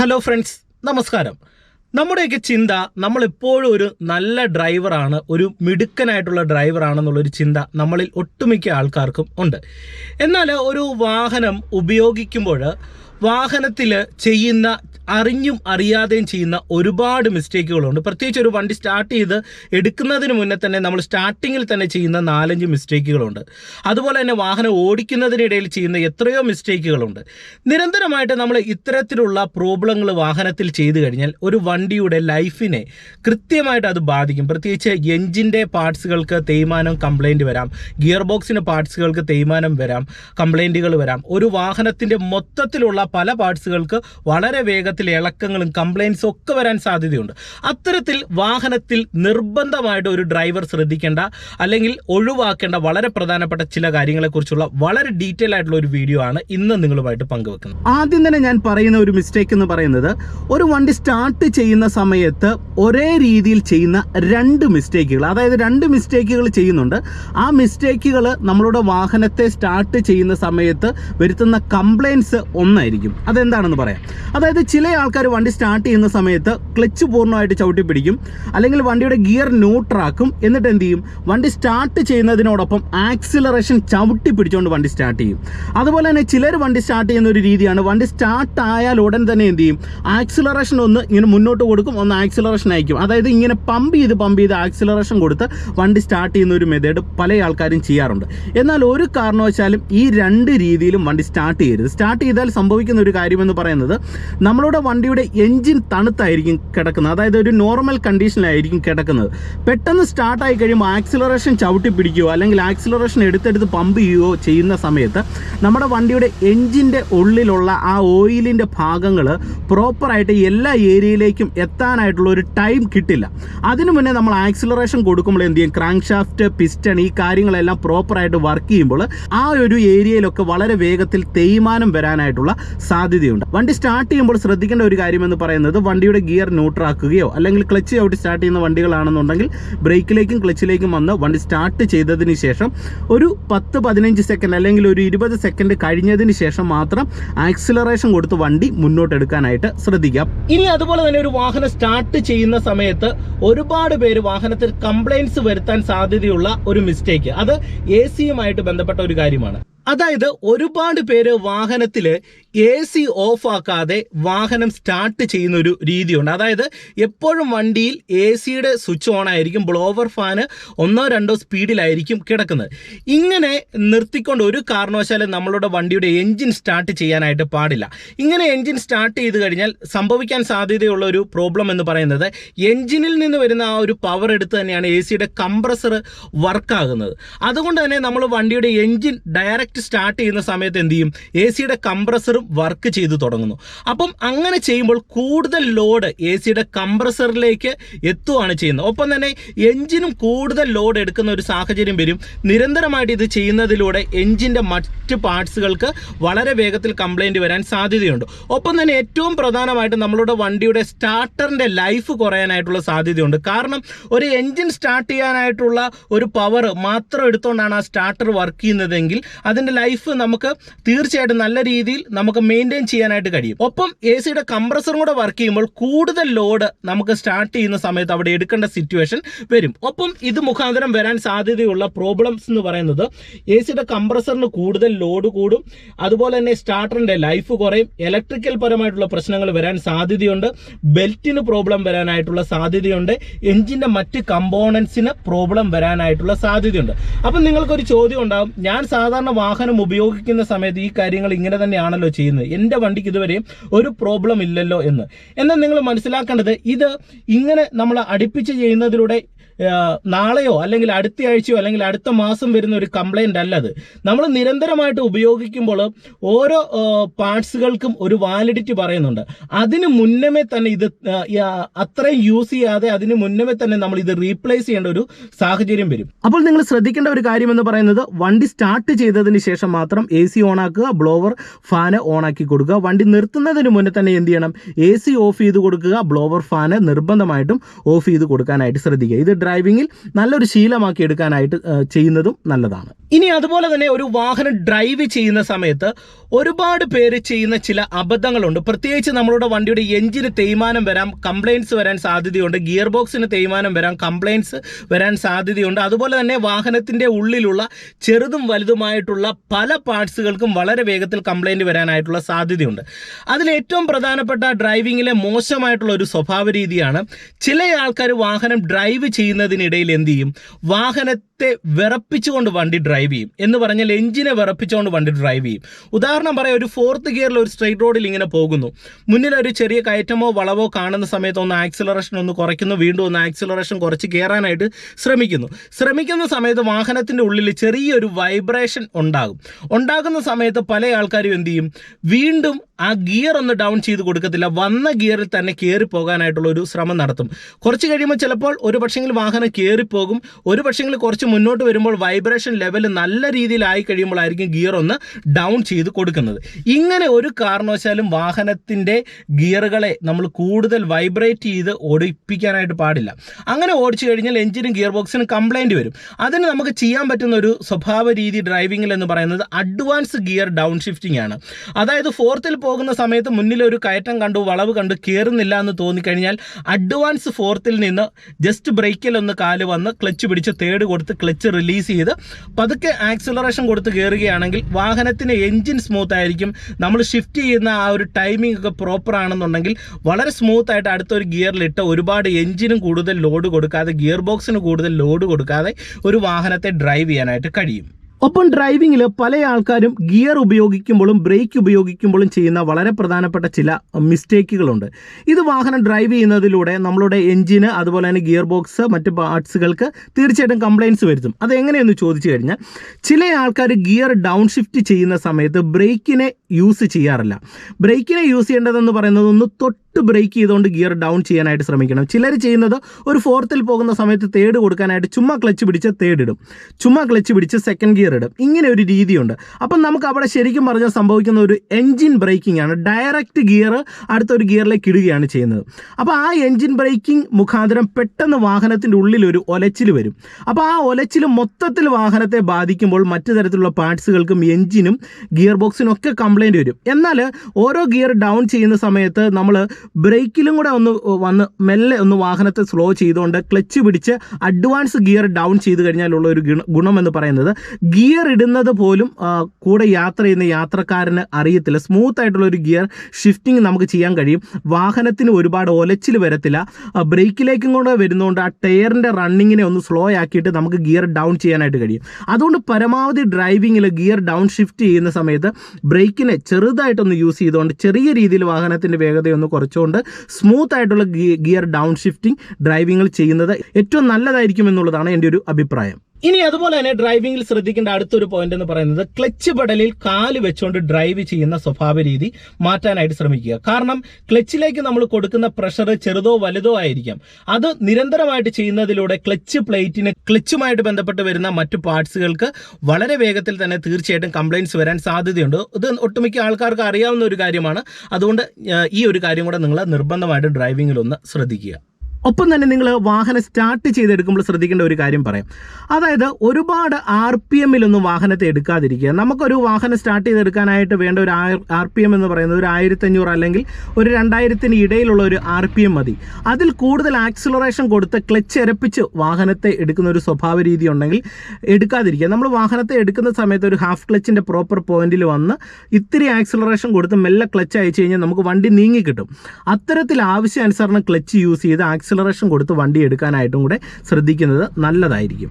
Hello friends നമസ്കാരം. നമ്മുടെയൊക്കെ ചിന്ത നമ്മൾ എപ്പോഴും ഒരു നല്ല ഡ്രൈവറാണ് ഒരു മിടുക്കനായിട്ടുള്ള ഡ്രൈവറാണെന്നുള്ളൊരു ചിന്ത നമ്മളിൽ ഒട്ടുമിക്ക ആൾക്കാർക്കും ഉണ്ട്. എന്നാൽ ഒരു വാഹനം ഉപയോഗിക്കുമ്പോൾ വാഹനത്തിൽ ചെയ്യുന്ന അറിഞ്ഞും അറിയാതെയും ചെയ്യുന്ന ഒരുപാട് മിസ്റ്റേക്കുകളുണ്ട് പ്രത്യേകിച്ച് ഒരു വണ്ടി സ്റ്റാർട്ട് ചെയ്ത് എടുക്കുന്നതിന് മുന്നേ തന്നെ നമ്മൾ സ്റ്റാർട്ടിങ്ങിൽ തന്നെ ചെയ്യുന്ന നാലഞ്ച് മിസ്റ്റേക്കുകളുണ്ട് അതുപോലെ തന്നെ വാഹനം ഓടിക്കുന്നതിനിടയിൽ ചെയ്യുന്ന എത്രയോ മിസ്റ്റേക്കുകളുണ്ട് നിരന്തരമായിട്ട് നമ്മൾ ഇത്തരത്തിലുള്ള പ്രോബ്ലങ്ങൾ വാഹനത്തിൽ ചെയ്തു കഴിഞ്ഞാൽ ഒരു വണ്ടിയുടെ ലൈഫിനെ കൃത്യമായിട്ട് അത് ബാധിക്കും. പ്രത്യേകിച്ച് എഞ്ചിന്റെ പാർട്സുകൾക്ക് തേയ്മാനം കംപ്ലൈന്റ് വരാം. ഗിയർ ബോക്സിന്റെ പാർട്സുകൾക്ക് തേയ്മാനം വരാം. കംപ്ലൈന്റുകൾ വരാം. ഒരു വാഹനത്തിന്റെ മൊത്തത്തിലുള്ള പല പാർട്സുകൾക്ക് വളരെ വേഗത്തിൽ ഇളക്കങ്ങളും കംപ്ലയിൻസും ഒക്കെ വരാൻ സാധ്യതയുണ്ട്. അത്തരത്തിൽ വാഹനത്തിൽ നിർബന്ധമായിട്ട് ഒരു ഡ്രൈവർ ശ്രദ്ധിക്കേണ്ട അല്ലെങ്കിൽ ഒഴിവാക്കേണ്ട വളരെ പ്രധാനപ്പെട്ട ചില കാര്യങ്ങളെക്കുറിച്ചുള്ള വളരെ ഡീറ്റെയിൽ ആയിട്ടുള്ള ഒരു വീഡിയോ ആണ് ഇന്ന് നിങ്ങളുമായിട്ട് പങ്കുവെക്കുന്നത്. ആദ്യം തന്നെ ഞാൻ പറയുന്ന ഒരു മിസ്റ്റേക്ക് എന്ന് പറയുന്നത് ഒരു വണ്ടി സ്റ്റാർട്ട് ചെയ്യുന്ന സമയത്ത് ഒരേ രീതിയിൽ ചെയ്യുന്ന രണ്ട് മിസ്റ്റേക്കുകൾ അതായത് രണ്ട് മിസ്റ്റേക്കുകൾ ചെയ്യുന്നുണ്ട്. ആ മിസ്റ്റേക്കുകൾ നമ്മളുടെ വാഹനത്തെ സ്റ്റാർട്ട് ചെയ്യുന്ന സമയത്ത് വരുത്തുന്ന കംപ്ലൈൻസ് ഒന്നായിരിക്കും. അതെന്താണെന്ന് പറയാം. അതായത് ചില ആൾക്കാർ വണ്ടി സ്റ്റാർട്ട് ചെയ്യുന്ന സമയത്ത് ക്ലച്ച് പൂർണമായിട്ട് ചവിട്ടി പിടിക്കും. അല്ലെങ്കിൽ വണ്ടിയുടെ ഗിയർ ന്യൂട്രാക്കും എന്നിട്ട് എന്ത് ചെയ്യും? വണ്ടി സ്റ്റാർട്ട് ചെയ്യുന്നതിനോടൊപ്പം ആക്സിലറേഷൻ ചവിട്ടി പിടിച്ചുകൊണ്ട് വണ്ടി സ്റ്റാർട്ട് ചെയ്യും. അതുപോലെ തന്നെ ചിലർ വണ്ടി സ്റ്റാർട്ട് ചെയ്യുന്ന ഒരു രീതിയാണ്. വണ്ടി സ്റ്റാർട്ട് ആയാൽ ഉടൻ തന്നെ എന്ത് ചെയ്യും? ആക്സിലറേഷൻ ഒന്ന് ഇങ്ങനെ മുന്നോട്ട് കൊടുക്കും. ഒന്ന് ആക്സിലറേഷൻ അയക്കും. അതായത് ഇങ്ങനെ പമ്പ് ചെയ്ത് പമ്പ് ചെയ്ത് ആക്സിലറേഷൻ കൊടുത്ത് വണ്ടി സ്റ്റാർട്ട് ചെയ്യുന്ന ഒരു മെത്തേഡ് പല ആൾക്കാരും ചെയ്യാറുണ്ട്. എന്നാൽ ഒരു കാരണവശാലും ഈ രണ്ട് രീതിയിലും വണ്ടി സ്റ്റാർട്ട് ചെയ്യരുത്. സ്റ്റാർട്ട് ചെയ്താൽ സംഭവിക്കുന്ന ഒരു കാര്യമെന്ന് പറയുന്നത് നമ്മളുടെ വണ്ടിയുടെ എൻജിൻ തണുത്തായിരിക്കും കിടക്കുന്നത്. അതായത് ഒരു നോർമൽ കണ്ടീഷനിലായിരിക്കും കിടക്കുന്നത്. പെട്ടെന്ന് സ്റ്റാർട്ടായി കഴിയുമ്പോൾ ആക്സിലറേഷൻ ചവിട്ടി പിടിക്കുകയോ അല്ലെങ്കിൽ ആക്സിലറേഷൻ എടുത്തെടുത്ത് പമ്പ് ചെയ്യുകയോ ചെയ്യുന്ന സമയത്ത് നമ്മുടെ വണ്ടിയുടെ എൻജിന്റെ ഉള്ളിലുള്ള ആ ഓയിലിന്റെ ഭാഗങ്ങൾ പ്രോപ്പറായിട്ട് എല്ലാ ഏരിയയിലേക്കും എത്താനായിട്ടുള്ള ഒരു ടൈം കിട്ടില്ല. അതിനു മുന്നേ നമ്മൾ ആക്സിലറേഷൻ കൊടുക്കുമ്പോൾ എന്ത് ചെയ്യും? ക്രാങ്ക് ഷാഫ്റ്റ് പിസ്റ്റൺ ഈ കാര്യങ്ങളെല്ലാം പ്രോപ്പറായിട്ട് വർക്ക് ചെയ്യുമ്പോൾ ആ ഒരു ഏരിയയിലൊക്കെ വളരെ വേഗത്തിൽ തേയ്മാനം വരാനായിട്ടുള്ള സാധ്യതയുണ്ട്. വണ്ടി സ്റ്റാർട്ട് ചെയ്യുമ്പോൾ ശ്രദ്ധിക്കേണ്ട ഒരു കാര്യമെന്ന് പറയുന്നത് വണ്ടിയുടെ ഗിയർ ന്യൂട്രാക്കുകയോ അല്ലെങ്കിൽ ക്ലച്ച് ഔട്ട് സ്റ്റാർട്ട് ചെയ്യുന്ന വണ്ടികളാണെന്നുണ്ടെങ്കിൽ ബ്രേക്കിലേക്കും ക്ലച്ചിലേക്കും വന്ന് വണ്ടി സ്റ്റാർട്ട് ചെയ്തതിന് ശേഷം ഒരു പത്ത് പതിനഞ്ച് സെക്കൻഡ് അല്ലെങ്കിൽ ഒരു ഇരുപത് സെക്കൻഡ് കഴിഞ്ഞതിന് ശേഷം മാത്രം ആക്സിലറേഷൻ കൊടുത്ത് വണ്ടി മുന്നോട്ടെടുക്കാനായിട്ട് ശ്രദ്ധിക്കാം. ഇനി അതുപോലെ തന്നെ ഒരു വാഹനം സ്റ്റാർട്ട് ചെയ്യുന്ന സമയത്ത് ഒരുപാട് പേര് വാഹനത്തിൽ കംപ്ലൈൻസ് വരുത്താൻ സാധ്യതയുള്ള ഒരു മിസ്റ്റേക്ക് അത് എ സിയുമായിട്ട് ബന്ധപ്പെട്ട ഒരു കാര്യമാണ്. അതായത് ഒരുപാട് പേര് വാഹനത്തിൽ എ സി ഓഫാക്കാതെ വാഹനം സ്റ്റാർട്ട് ചെയ്യുന്ന ഒരു രീതിയുണ്ട്. അതായത് എപ്പോഴും വണ്ടിയിൽ എ സിയുടെ സ്വിച്ച് ഓൺ ആയിരിക്കും ബ്ലോവർ ഫാന് ഒന്നോ രണ്ടോ സ്പീഡിലായിരിക്കും കിടക്കുന്നത്. ഇങ്ങനെ നിർത്തിക്കൊണ്ട് ഒരു കാരണവശാലും നമ്മളുടെ വണ്ടിയുടെ എൻജിൻ സ്റ്റാർട്ട് ചെയ്യാനായിട്ട് പാടില്ല. ഇങ്ങനെ എൻജിൻ സ്റ്റാർട്ട് ചെയ്ത് കഴിഞ്ഞാൽ സംഭവിക്കാൻ സാധ്യതയുള്ള ഒരു പ്രോബ്ലം എന്ന് പറയുന്നത് എൻജിനിൽ നിന്ന് വരുന്ന ആ ഒരു പവർ എടുത്ത് തന്നെയാണ് എ സിയുടെ കംപ്രസർ വർക്കാകുന്നത്. അതുകൊണ്ട് തന്നെ നമ്മൾ വണ്ടിയുടെ എൻജിൻ ഡയറക്റ്റ് സ്റ്റാർട്ട് ചെയ്യുന്ന സമയത്ത് എന്ത് ചെയ്യും? എ സിയുടെ കംപ്രസറും വർക്ക് ചെയ്തു തുടങ്ങുന്നു. അപ്പം അങ്ങനെ ചെയ്യുമ്പോൾ കൂടുതൽ ലോഡ് എ സിയുടെ കംപ്രസറിലേക്ക് എത്തുകയാണ് ചെയ്യുന്നത്. ഒപ്പം തന്നെ എഞ്ചിനും കൂടുതൽ ലോഡ് എടുക്കുന്ന ഒരു സാഹചര്യം വരും. നിരന്തരമായിട്ട് ഇത് ചെയ്യുന്നതിലൂടെ എൻജിന്റെ മറ്റ് പാർട്സുകൾക്ക് വളരെ വേഗത്തിൽ കംപ്ലൈന്റ് വരാൻ സാധ്യതയുണ്ട്. ഒപ്പം തന്നെ ഏറ്റവും പ്രധാനമായിട്ട് നമ്മളുടെ വണ്ടിയുടെ സ്റ്റാർട്ടറിന്റെ ലൈഫ് കുറയാനായിട്ടുള്ള സാധ്യതയുണ്ട്. കാരണം ഒരു എഞ്ചിൻ സ്റ്റാർട്ട് ചെയ്യാനായിട്ടുള്ള ഒരു പവർ മാത്രം എടുത്തുകൊണ്ടാണ് ആ സ്റ്റാർട്ടർ വർക്ക് ചെയ്യുന്നതെങ്കിൽ അതിന്റെ ലൈഫ് നമുക്ക് തീർച്ചയായിട്ടും നല്ല രീതിയിൽ നമുക്ക് മെയിന്റെയിൻ ചെയ്യാനായിട്ട് കഴിയും. ഒപ്പം എ സിയുടെ കംപ്രസറും കൂടെ വർക്ക് ചെയ്യുമ്പോൾ കൂടുതൽ ലോഡ് നമുക്ക് സ്റ്റാർട്ട് ചെയ്യുന്ന സമയത്ത് അവിടെ എടുക്കേണ്ട സിറ്റുവേഷൻ വരും. ഒപ്പം ഇത് മുഖാന്തരം വരാൻ സാധ്യതയുള്ള പ്രോബ്ലംസ് എന്ന് പറയുന്നത് എ സിയുടെ കംപ്രസറിന് കൂടുതൽ ലോഡ് കൂടും. അതുപോലെ തന്നെ സ്റ്റാർട്ടറിന്റെ ലൈഫ് കുറയും. ഇലക്ട്രിക്കൽ പരമായിട്ടുള്ള പ്രശ്നങ്ങൾ വരാൻ സാധ്യതയുണ്ട്. ബെൽറ്റിന് പ്രോബ്ലം വരാനായിട്ടുള്ള സാധ്യതയുണ്ട്. എഞ്ചിന്റെ മറ്റ് കമ്പോണൻസിന് പ്രോബ്ലം വരാനായിട്ടുള്ള സാധ്യതയുണ്ട്. അപ്പം നിങ്ങൾക്കൊരു ചോദ്യം ഉണ്ടാകും ഞാൻ സാധാരണ വാഹനം ഉപയോഗിക്കുന്ന സമയത്ത് ഈ കാര്യങ്ങൾ ഇങ്ങനെ തന്നെയാണല്ലോ ചെയ്യുന്നത്. എന്റെ വണ്ടിക്ക് ഇതുവരെ ഒരു പ്രോബ്ലം ഇല്ലല്ലോ എന്ന്. എന്നാൽ നിങ്ങൾ മനസ്സിലാക്കേണ്ടത് ഇത് ഇങ്ങനെ നമ്മൾ അടുപ്പിച്ച് ചെയ്യുന്നതിലൂടെ നാളെയോ അല്ലെങ്കിൽ അടുത്ത ആഴ്ചയോ അല്ലെങ്കിൽ അടുത്ത മാസം വരുന്ന ഒരു കംപ്ലൈന്റ് അല്ല അത്. നമ്മൾ നിരന്തരമായിട്ട് ഉപയോഗിക്കുമ്പോൾ ഓരോ പാർട്സുകൾക്കും ഒരു വാലിഡിറ്റി പറയുന്നുണ്ട്. അതിന് മുന്നമേ തന്നെ ഇത് അത്രയും യൂസ് ചെയ്യാതെ അതിന് മുന്നമേ തന്നെ നമ്മൾ ഇത് റീപ്ലേസ് ചെയ്യേണ്ട ഒരു സാഹചര്യം വരും. അപ്പോൾ നിങ്ങൾ ശ്രദ്ധിക്കേണ്ട ഒരു കാര്യം എന്ന് പറയുന്നത് വണ്ടി സ്റ്റാർട്ട് ചെയ്തതിന് ശേഷം മാത്രം എ സി ഓണാക്കുക ബ്ലോവർ ഫാന് ഓണാക്കി കൊടുക്കുക. വണ്ടി നിർത്തുന്നതിന് മുന്നേ തന്നെ എന്ത് ചെയ്യണം? എ സി ഓഫ് ചെയ്ത് കൊടുക്കുക ബ്ലോവർ ഫാന് നിർബന്ധമായിട്ടും ഓഫ് ചെയ്ത് കൊടുക്കാനായിട്ട് ശ്രദ്ധിക്കുക. ഇത് ഡ്രൈവിങ്ങിൽ നല്ലൊരു ശീലമാക്കി എടുക്കാനായിട്ട് ചെയ്യുന്നതും നല്ലതാണ്. ഇനി അതുപോലെ തന്നെ ഒരു വാഹനം ഡ്രൈവ് ചെയ്യുന്ന സമയത്ത് ഒരുപാട് പേര് ചെയ്യുന്ന ചില അബദ്ധങ്ങളുണ്ട്. പ്രത്യേകിച്ച് നമ്മളുടെ വണ്ടിയുടെ എഞ്ചിന് തേയ്മാനം വരാം കംപ്ലയിൻസ് വരാൻ സാധ്യതയുണ്ട്. ഗിയർ ബോക്സിന് തേയ്മാനം വരാം കംപ്ലയിൻസ് വരാൻ സാധ്യതയുണ്ട്. അതുപോലെ തന്നെ വാഹനത്തിന്റെ ഉള്ളിലുള്ള ചെറുതും വലുതുമായിട്ടുള്ള പല പാർട്സുകൾക്കും വളരെ വേഗത്തിൽ കംപ്ലയിന്റ് വരാനായിട്ടുള്ള സാധ്യതയുണ്ട്. അതിൽ ഏറ്റവും പ്രധാനപ്പെട്ട ഡ്രൈവിങ്ങിലെ മോശമായിട്ടുള്ള ഒരു സ്വഭാവ രീതിയാണ് ചില ആൾക്കാർ വാഹനം ഡ്രൈവ് ചെയ്യുന്നതിനിടയിൽ എന്ത് ചെയ്യും? വാഹനത്തെ വിറപ്പിച്ചുകൊണ്ട് വണ്ടി ഡ്രൈവ് ചെയ്യും. എന്ന് പറഞ്ഞാൽ എഞ്ചിനെ വിറപ്പിച്ചുകൊണ്ട് വണ്ടി ഡ്രൈവ് ചെയ്യും. ഉദാഹരണം പറയാം ഒരു ഫോർത്ത് ഗിയറിൽ ഒരു സ്ട്രെയിറ്റ് റോഡിൽ ഇങ്ങനെ പോകുന്നു. മുന്നിൽ ഒരു ചെറിയ കയറ്റമോ വളവോ കാണുന്ന സമയത്ത് ഒന്ന് ആക്സിലറേഷൻ ഒന്ന് കുറയ്ക്കുന്നു. വീണ്ടും ഒന്ന് ആക്സിലറേഷൻ കുറച്ച് കയറാനായിട്ട് ശ്രമിക്കുന്നു. ശ്രമിക്കുന്ന സമയത്ത് വാഹനത്തിന്റെ ഉള്ളിൽ ചെറിയൊരു വൈബ്രേഷൻ ഉണ്ടാകും. ഉണ്ടാകുന്ന സമയത്ത് പല ആൾക്കാരും എന്ത് ചെയ്യും? വീണ്ടും ആ ഗിയർ ഒന്ന് ഡൗൺ ചെയ്ത് കൊടുക്കത്തില്ല. വന്ന ഗിയറിൽ തന്നെ കയറി പോകാനായിട്ടുള്ള ഒരു ശ്രമം നടത്തും. കുറച്ച് കഴിയുമ്പോൾ ചിലപ്പോൾ ഒരു പക്ഷെങ്കിൽ വാഹനം കയറിപ്പോകും ഒരു പക്ഷെങ്കിൽ കുറച്ച് മുന്നോട്ട് വരുമ്പോൾ വൈബ്രേഷൻ ലെവൽ നല്ല രീതിയിലായി കഴിയുമ്പോഴായിരിക്കും ഗിയർ ഒന്ന് ഡൗൺ ചെയ്ത് കൊടുക്കുന്നത്. ഇങ്ങനെ ഒരു കാരണവശാലും വാഹനത്തിന്റെ ഗിയറുകളെ നമ്മൾ കൂടുതൽ വൈബ്രേറ്റ് ചെയ്ത് ഓടിപ്പിക്കാനായിട്ട് പാടില്ല. അങ്ങനെ ഓടിച്ചു കഴിഞ്ഞാൽ എഞ്ചിനും ഗിയർ ബോക്സിനും കംപ്ലൈന്റ് വരും. അതിന് നമുക്ക് ചെയ്യാൻ പറ്റുന്ന ഒരു സ്വഭാവ രീതി ഡ്രൈവിംഗിൽ എന്ന് പറയുന്നത് അഡ്വാൻസ് ഗിയർ ഡൗൺ ഷിഫ്റ്റിംഗ് ആണ്. അതായത് ഫോർത്തിൽ പോകുന്ന സമയത്ത് മുന്നിൽ ഒരു കയറ്റം കണ്ടു വളവ് കണ്ടു കയറുന്നില്ല എന്ന് തോന്നിക്കഴിഞ്ഞാൽ അഡ്വാൻസ് ഫോർത്തിൽ നിന്ന് ജസ്റ്റ് ബ്രേക്കിൽ ഒന്ന് കാൽ വന്ന് ക്ലച്ച് പിടിച്ച് തേർഡ് കൊടുത്ത് ക്ലച്ച് റിലീസ് ചെയ്ത് പതുക്കെ ആക്സിലറേഷൻ കൊടുത്ത് കയറുകയാണെങ്കിൽ വാഹനത്തിന് എൻജിൻ സ്മൂത്ത് ആയിരിക്കും. നമ്മൾ ഷിഫ്റ്റ് ചെയ്യുന്ന ആ ഒരു ടൈമിംഗ് ഒക്കെ പ്രോപ്പർ ആണെന്നുണ്ടെങ്കിൽ വളരെ സ്മൂത്ത് ആയിട്ട് അടുത്തൊരു ഗിയറിലിട്ട് ഒരുപാട് എൻജിനും കൂടുതൽ ലോഡ് കൊടുക്കാതെ ഗിയർ ബോക്സിന് കൂടുതൽ ലോഡ് കൊടുക്കാതെ ഒരു വാഹനത്തെ ഡ്രൈവ് ചെയ്യാനായിട്ട് കഴിയും. ഒപ്പം ഡ്രൈവിങ്ങിൽ പല ആൾക്കാരും ഗിയർ ഉപയോഗിക്കുമ്പോഴും ബ്രേക്ക് ഉപയോഗിക്കുമ്പോഴും ചെയ്യുന്ന വളരെ പ്രധാനപ്പെട്ട ചില മിസ്റ്റേക്കുകളുണ്ട്. ഇത് വാഹനം ഡ്രൈവ് ചെയ്യുന്നതിലൂടെ നമ്മളുടെ എഞ്ചിന് അതുപോലെ തന്നെ ഗിയർ ബോക്സ് മറ്റ് പാർട്സുകൾക്ക് തീർച്ചയായിട്ടും കംപ്ലയിൻസ് വരുത്തും. അത് എങ്ങനെയെന്ന് ചോദിച്ചു കഴിഞ്ഞാൽ ചില ആൾക്കാർ ഗിയർ ഡൗൺ ഷിഫ്റ്റ് ചെയ്യുന്ന സമയത്ത് ബ്രേക്കിനെ യൂസ് ചെയ്യാറില്ല. ബ്രേക്കിനെ യൂസ് ചെയ്യേണ്ടതെന്ന് പറയുന്നത് ഒന്ന് തൊട്ട് ബ്രേക്ക് ചെയ്തുകൊണ്ട് ഗിയർ ഡൗൺ ചെയ്യാനായിട്ട് ശ്രമിക്കണം. ചിലർ ചെയ്യുന്നത് ഒരു ഫോർത്തിൽ പോകുന്ന സമയത്ത് തേർഡ് കൊടുക്കാനായിട്ട് ചുമ്മാ ക്ലച്ച് പിടിച്ച് തേർഡ് ഇടും. ചുമ്മാ ക്ലച്ച് പിടിച്ച് സെക്കൻഡ് ഗിയർ ഇടും. ഇങ്ങനെ ഒരു രീതിയുണ്ട്. അപ്പം നമുക്ക് അവിടെ ശരിക്കും പറഞ്ഞാൽ സംഭവിക്കുന്ന ഒരു എൻജിൻ ബ്രേക്കിംഗ് ആണ്. ഡയറക്റ്റ് ഗിയർ അടുത്തൊരു ഗിയറിലേക്ക് ഇടുകയാണ് ചെയ്യുന്നത്. അപ്പോൾ ആ എൻജിൻ ബ്രേക്കിംഗ് മുഖാന്തരം പെട്ടെന്ന് വാഹനത്തിന്റെ ഉള്ളിൽ ഒരു ഒലച്ചിൽ വരും. അപ്പോൾ ആ ഒലച്ചിൽ മൊത്തത്തിൽ വാഹനത്തെ ബാധിക്കുമ്പോൾ മറ്റു തരത്തിലുള്ള പാർട്സുകൾക്കും എൻജിനും ഗിയർ ബോക്സിനും ഒക്കെ കംപ്ലൈന്റ് വരും. എന്നാൽ ഓരോ ഗിയർ ഡൗൺ ചെയ്യുന്ന സമയത്ത് നമ്മൾ ബ്രേക്കിലും കൂടെ ഒന്ന് വന്ന് മെല്ലെ ഒന്ന് വാഹനത്തെ സ്ലോ ചെയ്തുകൊണ്ട് ക്ലച്ച് പിടിച്ച് അഡ്വാൻസ് ഗിയർ ഡൗൺ ചെയ്ത് കഴിഞ്ഞാലുള്ള ഒരു ഗുണം എന്ന് പറയുന്നത്. ഗിയർ ഇടുന്നത് പോലും കൂടെ യാത്ര ചെയ്യുന്ന യാത്രക്കാരന് അറിയത്തില്ല. സ്മൂത്ത് ആയിട്ടുള്ള ഒരു ഗിയർ ഷിഫ്റ്റിംഗ് നമുക്ക് ചെയ്യാൻ കഴിയും. വാഹനത്തിന് ഒരുപാട് ഒലച്ചിൽ വരത്തില്ല. ബ്രേക്കിലേക്കും കൂടെ വരുന്നതുകൊണ്ട് ആ ടയറിന്റെ റണ്ണിങ്ങിനെ ഒന്ന് സ്ലോ ആക്കിയിട്ട് നമുക്ക് ഗിയർ ഡൗൺ ചെയ്യാനായിട്ട് കഴിയും. അതുകൊണ്ട് പരമാവധി ഡ്രൈവിങ്ങിൽ ഗിയർ ഡൗൺ ഷിഫ്റ്റ് ചെയ്യുന്ന സമയത്ത് ബ്രേക്കിനെ ചെറുതായിട്ടൊന്ന് യൂസ് ചെയ്തുകൊണ്ട് ചെറിയ രീതിയിൽ വാഹനത്തിന്റെ വേഗതയൊന്ന് കുറച്ചുകൊണ്ട് സ്മൂത്ത് ആയിട്ടുള്ള ഗിയർ ഡൗൺ ഷിഫ്റ്റിംഗ് ഡ്രൈവിങ്ങിൽ ചെയ്യുന്നത് ഏറ്റവും നല്ലതായിരിക്കും എന്നുള്ളതാണ് എന്റെ ഒരു അഭിപ്രായം. ഇനി അതുപോലെ തന്നെ ഡ്രൈവിംഗിൽ ശ്രദ്ധിക്കേണ്ട അടുത്തൊരു പോയിന്റ് എന്ന് പറയുന്നത് ക്ലച്ച് പെടലിൽ കാൽ വെച്ചുകൊണ്ട് ഡ്രൈവ് ചെയ്യുന്ന സ്വഭാവ രീതി മാറ്റാനായിട്ട് ശ്രമിക്കുക. കാരണം ക്ലച്ചിലേക്ക് നമ്മൾ കൊടുക്കുന്ന പ്രഷർ ചെറുതോ വലുതോ ആയിരിക്കാം. അത് നിരന്തരമായിട്ട് ചെയ്യുന്നതിലൂടെ ക്ലച്ച് പ്ലേറ്റിന് ക്ലച്ചുമായിട്ട് ബന്ധപ്പെട്ട് വരുന്ന മറ്റു പാർട്സുകൾക്ക് വളരെ വേഗത്തിൽ തന്നെ തീർച്ചയായിട്ടും കംപ്ലൈന്റ്സ് വരാൻ സാധ്യതയുണ്ട്. ഇത് ഒട്ടുമിക്ക ആൾക്കാർക്ക് അറിയാവുന്ന ഒരു കാര്യമാണ്. അതുകൊണ്ട് ഈ ഒരു കാര്യം കൂടെ നിങ്ങൾ നിർബന്ധമായിട്ട് ഡ്രൈവിംഗിൽ ഒന്ന് ശ്രദ്ധിക്കുക. ഒപ്പം തന്നെ നിങ്ങൾ വാഹനം സ്റ്റാർട്ട് ചെയ്തെടുക്കുമ്പോൾ ശ്രദ്ധിക്കേണ്ട ഒരു കാര്യം പറയാം. അതായത് ഒരുപാട് ആർ പി എമ്മിലൊന്നും വാഹനത്തെ എടുക്കാതിരിക്കുക. നമുക്കൊരു വാഹനം സ്റ്റാർട്ട് ചെയ്തെടുക്കാനായിട്ട് വേണ്ട ഒരു ആർ പി എം എന്ന് പറയുന്നത് ഒരു ആയിരത്തഞ്ഞൂറ് അല്ലെങ്കിൽ ഒരു രണ്ടായിരത്തിന് ഇടയിലുള്ള ഒരു ആർ പി എം മതി. അതിൽ കൂടുതൽ ആക്സിലറേഷൻ കൊടുത്ത് ക്ലച്ച് എരപ്പിച്ച് വാഹനത്തെ എടുക്കുന്ന ഒരു സ്വഭാവ രീതി ഉണ്ടെങ്കിൽ എടുക്കാതിരിക്കുക. നമ്മൾ വാഹനത്തെ എടുക്കുന്ന സമയത്ത് ഒരു ഹാഫ് ക്ലച്ചിന്റെ പ്രോപ്പർ പോയിന്റിൽ വന്ന് ഇത്തിരി ആക്സിലറേഷൻ കൊടുത്ത് മെല്ലെ ക്ലച്ച് അയച്ചു കഴിഞ്ഞാൽ നമുക്ക് വണ്ടി നീങ്ങി കിട്ടും. അത്തരത്തിൽ ആവശ്യാനുസരണം ക്ലച്ച് യൂസ് ചെയ്ത് ആക്സിലറേഷൻ കൊടുത്ത് വണ്ടി എടുക്കാനായിട്ടും കൂടെ ശ്രദ്ധിക്കുന്നത് നല്ലതായിരിക്കും.